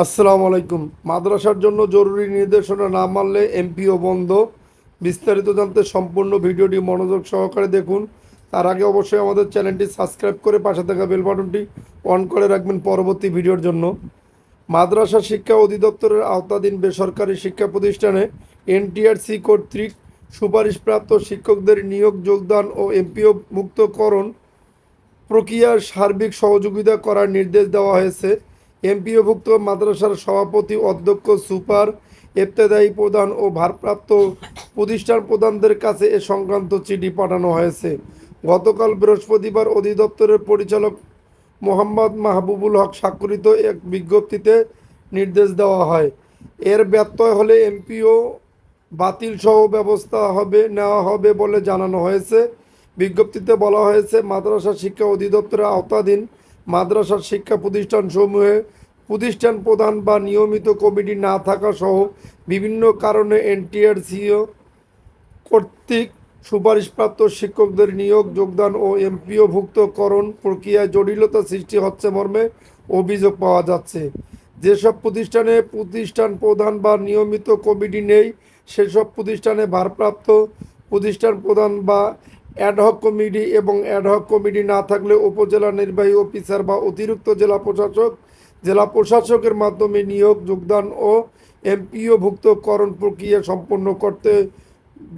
আসসালামু আলাইকুম। মাদ্রাসার জন্য জরুরি নির্দেশনা না মানলে এমপিও বন্ধ। বিস্তারিত জানতে সম্পূর্ণ ভিডিওটি মনোযোগ সহকারে দেখুন। তার আগে অবশ্যই আমাদের চ্যানেলটি সাবস্ক্রাইব করে পাশে থাকা বেল বাটনটি অন করে রাখবেন পরবর্তী ভিডিওর জন্য। মাদ্রাসা শিক্ষা অধিদপ্তরের আওতাধীন বেসরকারি শিক্ষা প্রতিষ্ঠানে এনটিআরসি কর্তৃক সুপারিশপ্রাপ্ত শিক্ষকদের নিয়োগ, যোগদান ও এমপিও মুক্তকরণ প্রক্রিয়ার সার্বিক সহযোগিতা করার নির্দেশ দেওয়া হয়েছে। এমপিওভুক্ত মাদ্রাসার সভাপতি, অধ্যক্ষ, সুপার, ইবতেদায়ী প্রধান ও ভারপ্রাপ্ত প্রতিষ্ঠান প্রধানদের কাছে এ সংক্রান্ত চিঠি পাঠানো হয়েছে। গতকাল বৃহস্পতিবার অধিদপ্তরের পরিচালক মোহাম্মদ মাহবুবুল হক স্বাক্ষরিত এক বিজ্ঞপ্তিতে নির্দেশ দেওয়া হয়। এর ব্যত্যয় হলে এমপিও বাতিল সহ ব্যবস্থা হবে, নেওয়া হবে বলে জানানো হয়েছে। বিজ্ঞপ্তিতে বলা হয়েছে, মাদ্রাসা শিক্ষা অধিদপ্তরের আওতাধীন মাদ্রাসার শিক্ষা প্রতিষ্ঠানসমূহে প্রতিষ্ঠান প্রধান বা নিয়মিত কমিটি না থাকা সহ বিভিন্ন কারণে এনটিআরসিও কর্তৃক সুপারিশপ্রাপ্ত শিক্ষকদের নিয়োগ, যোগদান ও এমপিওভুক্তকরণ প্রক্রিয়ায় জটিলতা সৃষ্টি হচ্ছে মর্মে অভিযোগ পাওয়া যাচ্ছে। যেসব প্রতিষ্ঠানে প্রতিষ্ঠান প্রধান বা নিয়মিত কমিটি নেই, সেসব প্রতিষ্ঠানে ভারপ্রাপ্ত প্রতিষ্ঠান প্রধান বা অ্যাডহক কমিটি এবং অ্যাডহক কমিটি না থাকলে উপজেলা নির্বাহী অফিসার বা অতিরিক্ত জেলা প্রশাসক, জেলা প্রশাসকের মাধ্যমে নিয়োগ, যোগদান ও এমপিওভুক্তকরণ প্রক্রিয়া সম্পন্ন করতে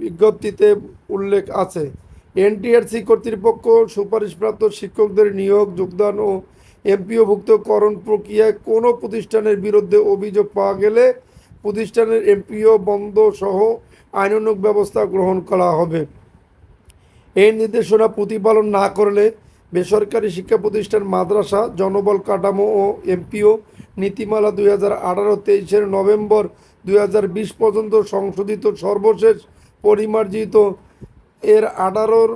বিজ্ঞপ্তিতে উল্লেখ আছে। এনটিআরসি কর্তৃপক্ষ সুপারিশপ্রাপ্ত শিক্ষকদের নিয়োগ, যোগদান ও এমপিওভুক্তকরণ প্রক্রিয়ায় কোনো প্রতিষ্ঠানের বিরুদ্ধে অভিযোগ পাওয়া গেলে প্রতিষ্ঠানের এমপিও বন্ধ সহ আইনানুগ ব্যবস্থা গ্রহণ করা হবে। এই নির্দেশনা প্রতিপালন না করলে বেসরকারি শিক্ষা প্রতিষ্ঠান মাদ্রাসা, জনবল কাঠামো ও এমপিও নীতিমালা দুই হাজার আঠারো তেইশের নভেম্বর দুই হাজার বিশ পর্যন্ত সংশোধিত সর্বশেষ পরিমার্জিত এর আঠারোর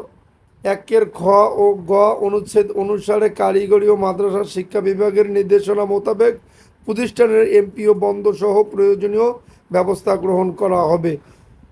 একের খ ও গ অনুচ্ছেদ অনুসারে কারিগরি ও মাদ্রাসা শিক্ষা বিভাগের নির্দেশনা মোতাবেক প্রতিষ্ঠানের এমপিও বন্ধ সহ প্রয়োজনীয় ব্যবস্থা গ্রহণ করা হবে।